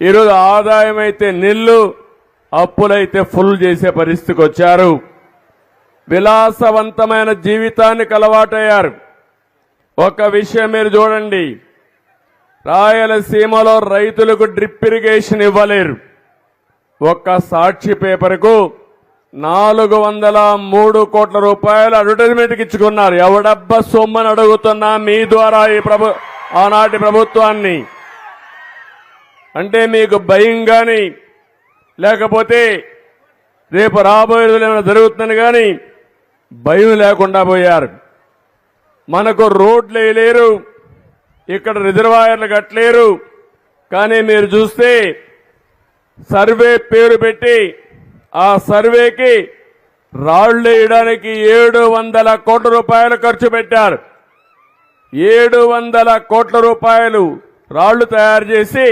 ఈరోజు ఆదాయం అయితే నిల్లు అప్పులైతే ఫుల్ చేసే పరిస్థితికి వచ్చారు. విలాసవంతమైన జీవితానికి అలవాటయ్యారు. ఒక విషయం మీరు చూడండి. రాయలసీమలో రైతులకు డ్రిప్ ఇరిగేషన్ ఇవ్వలేరు. ఒక్క సాక్షి పేపర్కు నాలుగు వందల మూడు కోట్ల రూపాయలు అడ్వర్టైజ్మెంట్కి ఇచ్చుకున్నారు. ఎవడబ్బ సొమ్మని అడుగుతున్నా మీ ద్వారా ఈ ప్రభు ఆనాటి ప్రభుత్వాన్ని. అంటే మీకు భయం కానీ లేకపోతే రేపు రాబోయే రోజులు ఏమైనా కానీ భయం లేకుండా పోయారు. మనకు రోడ్లు వేయలేరు ఇక్కడ రిజర్వాయర్లు కట్టలేరు. కానీ మీరు చూస్తే సర్వే పేరు పెట్టి ఆ సర్వేకి రాళ్ళు వేయడానికి ఏడు వందల కోట్ల రూపాయలు ఖర్చు పెట్టారు. ఏడు వందల కోట్ల రూపాయలు రాళ్ళు తయారు చేసి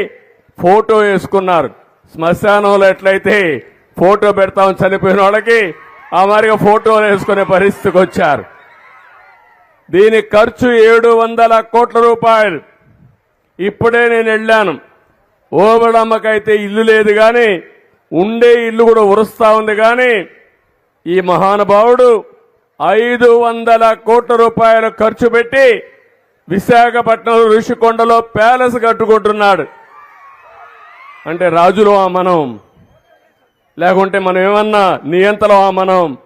ఫోటో వేసుకున్నారు. శ్మశానంలో ఎట్లయితే ఫోటో పెడతాం చనిపోయిన వాళ్ళకి ఆ మరిగా ఫోటోలు వేసుకునే పరిస్థితికి వచ్చారు. దీని ఖర్చు ఏడు వందల కోట్ల రూపాయలు. ఇప్పుడే నేను వెళ్ళాను. ఓబడమ్మకైతే ఇల్లు లేదు కానీ ఉండే ఇల్లు కూడా ఉరుస్తా ఉంది కానీ ఈ మహానుభావుడు ఐదు వందల కోట్ల రూపాయలు ఖర్చు పెట్టి విశాఖపట్నం ఋషికొండలో ప్యాలెస్ కట్టుకుంటున్నాడు. అంటే రాజులు మనం లేకుంటే మనం ఏమన్నా నియంతలో మనం